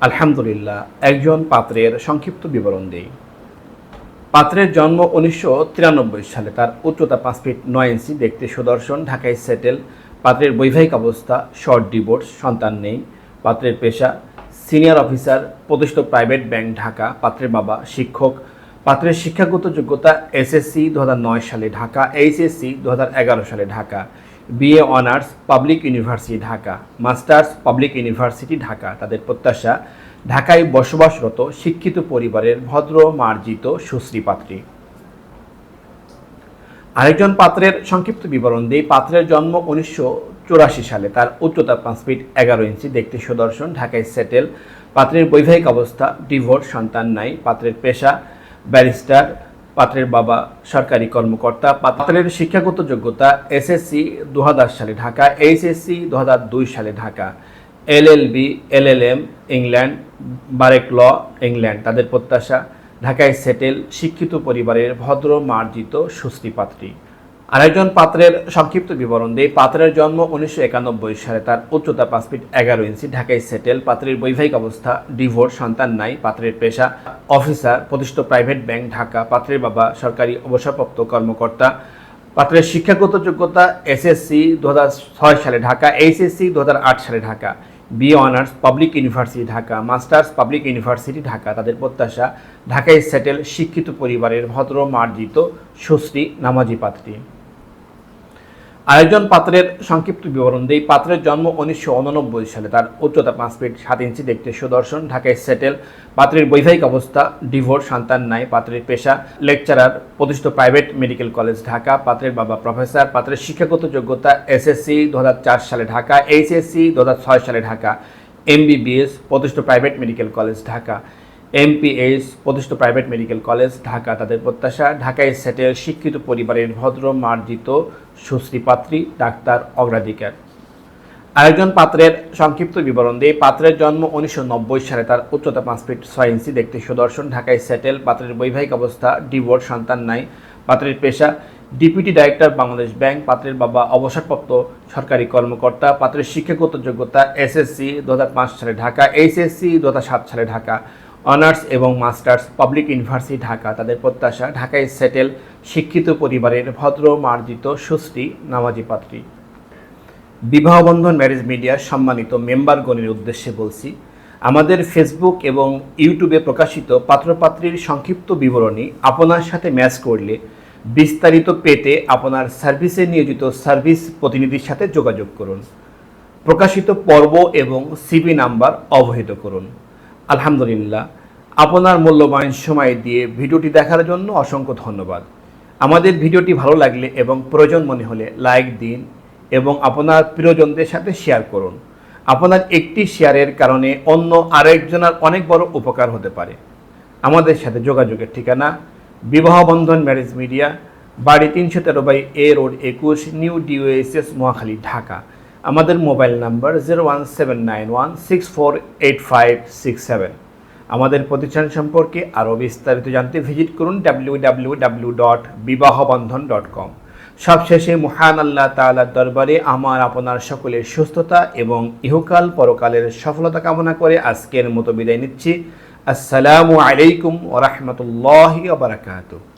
আলহামদুলিল্লাহ, একজন পাত্রের সংক্ষিপ্ত বিবরণ দেই। পাত্রের জন্ম উনিশশো তিরানব্বই সালে, তার উচ্চতা পাঁচ ফিট নয় ইঞ্চি, দেখতে সুদর্শন, ঢাকায় সেটেল। পাত্রের বৈবাহিক অবস্থা, শর্ট ডিভোর্স, সন্তান নেই। পাত্রের পেশা, সিনিয়র অফিসার, প্রতিষ্ঠিত প্রাইভেট ব্যাংক, ঢাকা। পাত্রের বাবা শিক্ষক। পাত্রের শিক্ষাগত যোগ্যতা এসএসসি দু হাজার নয় সালে, ঢাকা। এইচএসসি দু হাজার এগারো সালে, Dhaka. BA honours public university Dhaka masters public university Dhaka তাদের প্রত্যাশা, ঢাকায় বসবাসরত, শিক্ষিত পরিবারের ভদ্র, মার্জিত, সুশ্রী পাত্রী। আরেকজন পাত্রের সংক্ষিপ্ত বিবরণ দিই। পাত্রের জন্ম উনিশশো চুরাশি সালে। তার উচ্চতা পাঁচ ফিট এগারো ইঞ্চি। দেখতে সুদর্শন। ঢাকায় সেটেল। পাত্রের বৈবাহিক অবস্থা, ডিভোর্স, সন্তান নাই। পাত্রের পেশা, ব্যারিস্টার পাত্রের বাবা সরকারি কর্মকর্তা। পাত্রের শিক্ষাগত যোগ্যতা এসএসসি দু সালে ঢাকা এইচএসসি দু হাজার দুই সালে Dhaka. LLB LLM England bar at law England তাদের প্রত্যাশা, ঢাকায় সেটেল শিক্ষিত পরিবারের ভদ্র মার্জিত সুশ্রী পাত্রী। আরেকজন পাত্রের সংক্ষিপ্ত বিবরণ দেই পাত্রের জন্ম উনিশশো একানব্বই সালে। তার উচ্চতা পাঁচ ফিট এগারো ইঞ্চি, ঢাকায় সেটেল। পাত্রের বৈবাহিক অবস্থা, ডিভোর্স, সন্তান নাই, পাত্রের পেশা, অফিসার, প্রতিষ্ঠিত প্রাইভেট ব্যাংক, ঢাকা। পাত্রের বাবা সরকারি অবসরপ্রাপ্ত কর্মকর্তা। পাত্রের শিক্ষাগত যোগ্যতা এসএসসি দু সালে ঢাকা, এইচএসসি দু হাজার আট সালে Dhaka. B honours, public university Dhaka. Masters, public university Dhaka. তাদের প্রত্যাশা, ঢাকায় সেটেল, শিক্ষিত পরিবারের ভদ্র, মার্জিত, সুশ্রী, নামাজি পাত্রী। আরেকজন পাত্রের সংক্ষিপ্ত বিবরণ দেই পাত্রের জন্ম উনিশশো উননব্বই সালে। তার উচ্চতা পাঁচ ফিট সাত ইঞ্চি, দেখতে সুদর্শন, ঢাকায় সেটেল পাত্রের বৈবাহিক অবস্থা ডিভোর্স সন্তান নাই। পাত্রের পেশা লেকচারার প্রতিষ্ঠিত প্রাইভেট মেডিকেল কলেজ ঢাকা। পাত্রের বাবা প্রফেসর পাত্রের শিক্ষাগত যোগ্যতা এসএসসি দু হাজার চার সালে ঢাকা এইচএসসি দু হাজার ছয় সালে ঢাকা। এমবিবিএস প্রতিষ্ঠিত private medical college Dhaka. MPS প্রতিষ্ঠিত প্রাইভেট মেডিকেল কলেজ ঢাকা, তাদের প্রত্যাশা। ঢাকায় সেটেল শিক্ষিত পরিবারের ভদ্র, মার্জিত, সুশ্রী পাত্রী, ডাক্তার অগ্রাধিকার। আরেকজন পাত্রের সংক্ষিপ্ত বিবরণ দিয়ে পাত্রের জন্ম উনিশশো নব্বই সালে, তার উচ্চতা পাঁচ ফিট ছয় ইঞ্চি, দেখতে সুদর্শন। ঢাকায় সেটেল পাত্রের বৈবাহিক অবস্থা ডিভোর্স সন্তান নাই। পাত্রের পেশা ডিপুটি ডাইরেক্টর বাংলাদেশ ব্যাংক পাত্রের বাবা অবসরপ্রাপ্ত সরকারি কর্মকর্তা। পাত্রের শিক্ষাগত যোগ্যতা এসএসসি দু হাজার পাঁচ সালে ঢাকা এইচএসসি দু হাজার সাত সালে ঢাকা। অনার্স এবং মাস্টার্স, পাবলিক ইউনিভার্সিটি, ঢাকা। তাদের প্রত্যাশা, ঢাকায় সেটেল, শিক্ষিত পরিবারের ভদ্র, মার্জিত সুশ্রী নামাজি পাত্রী। বিবাহবন্ধন ম্যারেজ মিডিয়ার সম্মানিত মেম্বারগণের উদ্দেশ্যে বলছি, আমাদের ফেসবুক এবং ইউটিউবে প্রকাশিত পাত্রপাত্রীর সংক্ষিপ্ত বিবরণী আপনার সাথে ম্যাচ করলে বিস্তারিত পেতে আপনার সার্ভিসে নিয়োজিত সার্ভিস প্রতিনিধির সাথে যোগাযোগ করুন। প্রকাশিত পর্ব এবং সিবি নাম্বার অবহিত করুন। আলহামদুলিল্লাহ। আপনার মূল্যবান সময় দিয়ে ভিডিওটি দেখার জন্য অসংখ্য ধন্যবাদ। আমাদের ভিডিওটি ভালো লাগলে এবং প্রয়োজন মনে হলে লাইক দিন এবং আপনার প্রিয়জনদের সাথে শেয়ার করুন। আপনার একটি শেয়ারের কারণে অন্য আরেকজনের অনেক বড় উপকার হতে পারে। আমাদের সাথে যোগাযোগের ঠিকানা বিবাহ বন্ধন ম্যারেজ মিডিয়া, বাড়ি তিনশো তেরো বাই এ রোড একুশ, নিউ ডিওএসএস, মহাখালী, ঢাকা। আমাদের mobile number zero one seven nine one six four eight five six seven আমাদের প্রতিষ্ঠান সম্পর্কে আরও বিস্তারিত জানতে ভিজিট করুন W W W dot Bibahabandhan dot com সবশেষে মহান আল্লাহ তাআলার দরবারে আমার, আপনার সকলের সুস্থতা এবং ইহকাল পরকালের সফলতা কামনা করে আজকের মতো বিদায় নিচ্ছি। আসসালামু আলাইকুম ওরহমতুল্লাহ বারাকাতুহ।